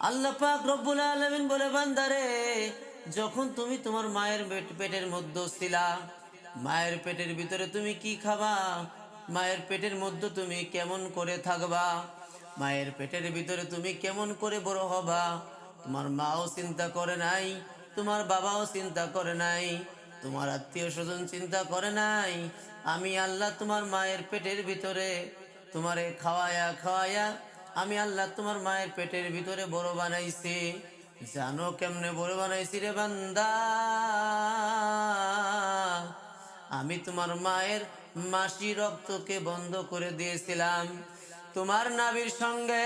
আল্লাহ পাক রব্বুল আলামিন বলে, বান্দারে, যখন তুমি তোমার মায়ের পেট- পেটের মধ্যে ছিলা, মায়ের পেটের ভিতরে তুমি কি খাবা? মায়ের পেটের মধ্যে তুমি কেমন করে থাকবা? মায়ের পেটের ভিতরে তুমি কেমন করে বড় হবা? তোমার মাও চিন্তা করে নাই, তোমার বাবাও চিন্তা করে নাই, তোমার আত্মীয় স্বজন চিন্তা করে নাই। আমি আল্লাহ তোমার মায়ের পেটের ভিতরে তোমারে খাওয়ায়া খাওয়ায়া আমি আল্লাহ তোমার মায়ের পেটের ভিতরে বড় বানাইছি। জানো কেমনে বড় বানাইছি রে বান্দা? আমি তোমার মায়ের মাসি রক্তকে বন্ধ করে দিয়েছিলাম। তোমার নাবির সঙ্গে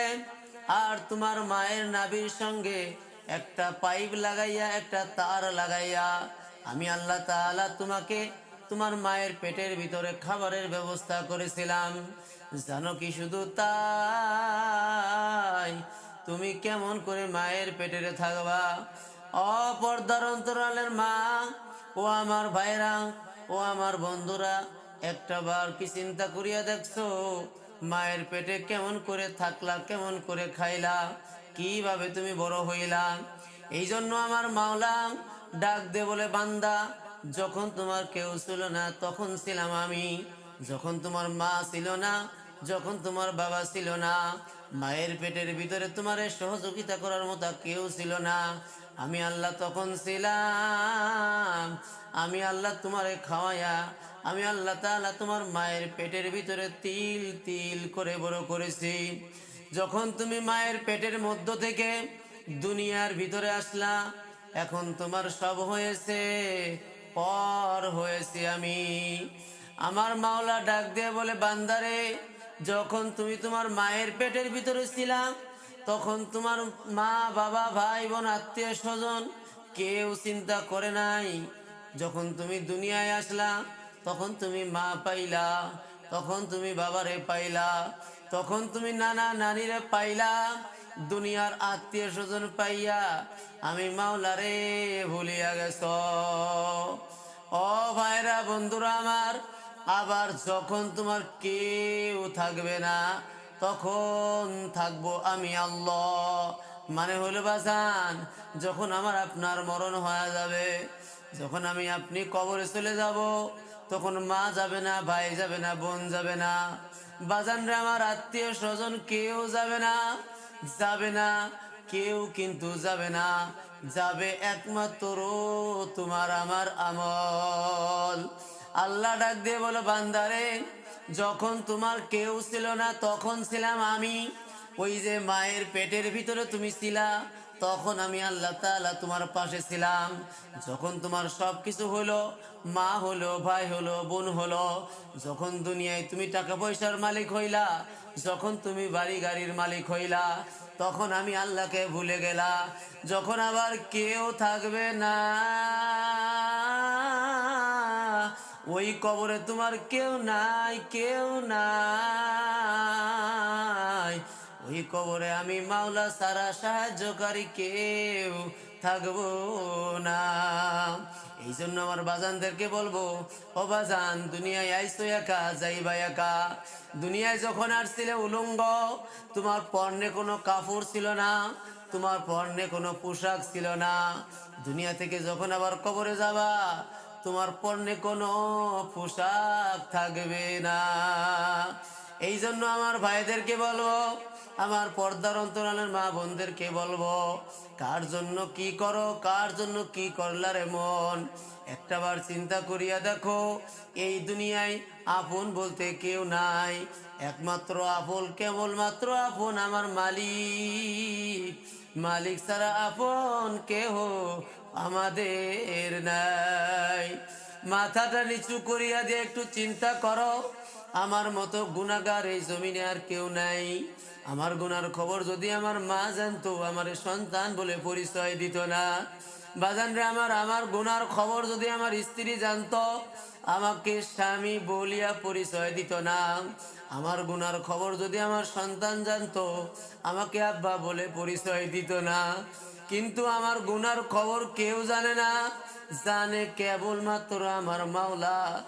আর তোমার মায়ের নাবির সঙ্গে একটা পাইপ লাগাইয়া, একটা তার লাগাইয়া আমি আল্লাহ তোমাকে তোমার মায়ের পেটের ভিতরে খাবারের ব্যবস্থা করেছিলাম। জানো কি শুধু তাই? তুমি কেমন করে মায়ের পেটেরে থাকবা? অপর্দার অন্তরালের মা, ও আমার ভাইরা ও আমার বন্ধুরা, একটা বার কি চিন্তা করিয়া দেখছ? মায়ের পেটে কেমন করে থাকলা, কেমন করে খাইলা? কীভাবে তুমি বড় হইলা? এই জন্য আমার মাওলা ডাক দে বলে, বান্দা যখন তোমার কেউ ছিল না, তখন ছিলাম আমি। যখন তোমার মা ছিল না, যখন তোমার বাবা ছিল না, মায়ের পেটের ভিতরে তোমার সহযোগিতা করার মতো কেউ ছিল না। আমি আল্লাহ তখন ছিলাম। আমি আল্লাহ তোমারে খাওয়ায়া, আমি আল্লাহ তাআলা তোমার মায়ের পেটের ভিতরে তিল তিল করে বড় করেছি। যখন তুমি মায়ের পেটের মধ্য থেকে দুনিয়ার ভিতরে আসলা, এখন তোমার সব হয়েছে। পর হয়েছে আমি। আমার মাওলা ডাক দিয়ে বলে, বান্দারে, যখন তুমি তোমার মায়ের পেটের ভিতরে ছিলাম তখন তোমার মা, বাবা, ভাই, বোন, আত্মীয় স্বজন কেউ চিন্তা করে নাই। যখন তুমি দুনিয়ায় আসলা, তখন তুমি মা পাইলা, তখন তুমি বাবারে পাইলা, তখন তুমি নানা নানিরে পাইলা দুনিয়ার আত্মীয় স্বজন পাইয়া আমি মাওলারে ভুলিয়া গেছ। ও ভাইরা, বন্ধুরা আমার, আবার যখন তোমার কেউ থাকবে না, তখন থাকব আমি আল্লাহ। মানে হলো বাজান, যখন আমার আপনার মরণ হয়ে যাবে, যখন আমি আপনি কবরে চলে যাব, তখন মা যাবে না, ভাই যাবে না, বোন যাবে না। বাজানরে আমার আত্মীয় স্বজন কেউ যাবে না। যাবে না, কেউ কিন্তু যাবে না। যাবে একমাত্র তোমার আমার আমল। আল্লাহ ডাক দিয়ে বলো, বান্দারে, যখন তোমার কেউ ছিল না, তখন ছিলাম আমি। ওই যে মায়ের পেটের ভিতরে তুমি ছিলা, তখন আমি আল্লাহ তালা তোমার পাশে ছিলাম। যখন তোমার সব কিছু হলো, মা হলো, ভাই হলো, বোন হলো, যখন দুনিয়ায় তুমি টাকা পয়সার মালিক হইলা যখন তুমি বাড়ি গাড়ির মালিক হইলা, তখন আমি আল্লাহকে ভুলে গেলা। যখন আবার কেউ থাকবে না, ওই কবরে তোমার কেউ নাই কেউ নাই। ওই কবরে আমি মাওলা সারা সাহায্যকারী কেউ থাকব না। এই জন্য আমার বাজানদেরকে বলব, ও বাজান, দুনিয়ায় আইসো একা, যাইবা একা। দুনিয়ায় যখন আসছিলে উলঙ্গ, তোমার পর্ণে কোনো কাপড় ছিল না, তোমার পর্ণে কোনো পোশাক ছিল না। দুনিয়া থেকে যখন আবার কবরে যাবা, তোমার পণ্যে কোনো পোশাক থাকবে না। এই জন্য আমার ভাইদেরকে বলব আমার পর্দার অন্তরালের মা বোনদেরকে বলব, কার জন্য কি করো, কার জন্য কি করলার মন? একটাবার চিন্তা করিয়া দেখো, এই দুনিয়ায় আপন বলতে কেউ নাই। একমাত্র আপন, কেবলমাত্র আপন আমার মালিক। মালিক ছাড়া আপন কেহ আমাদের নাই। মাথাটা নিচু করিয়া দিয়ে একটু চিন্তা করো আমার মতো গুণাগার এই জমিনে আর কেউ নাই। আমার গুনার খবর যদি আমার মা জানতো, আমার সন্তান বলে পরিচয় দিত না। বাজানরে আমার আমার গুনার খবর যদি আমার স্ত্রী জানতো, আমাকে স্বামী বলিয়া পরিচয় দিত না। আমার গুনার খবর যদি আমার সন্তান জানতো, আমাকে আব্বা বলে পরিচয় দিত না। কিন্তু আমার গুনার খবর কেউ জানে না। জানে কেবলমাত্র আমার মাওলা।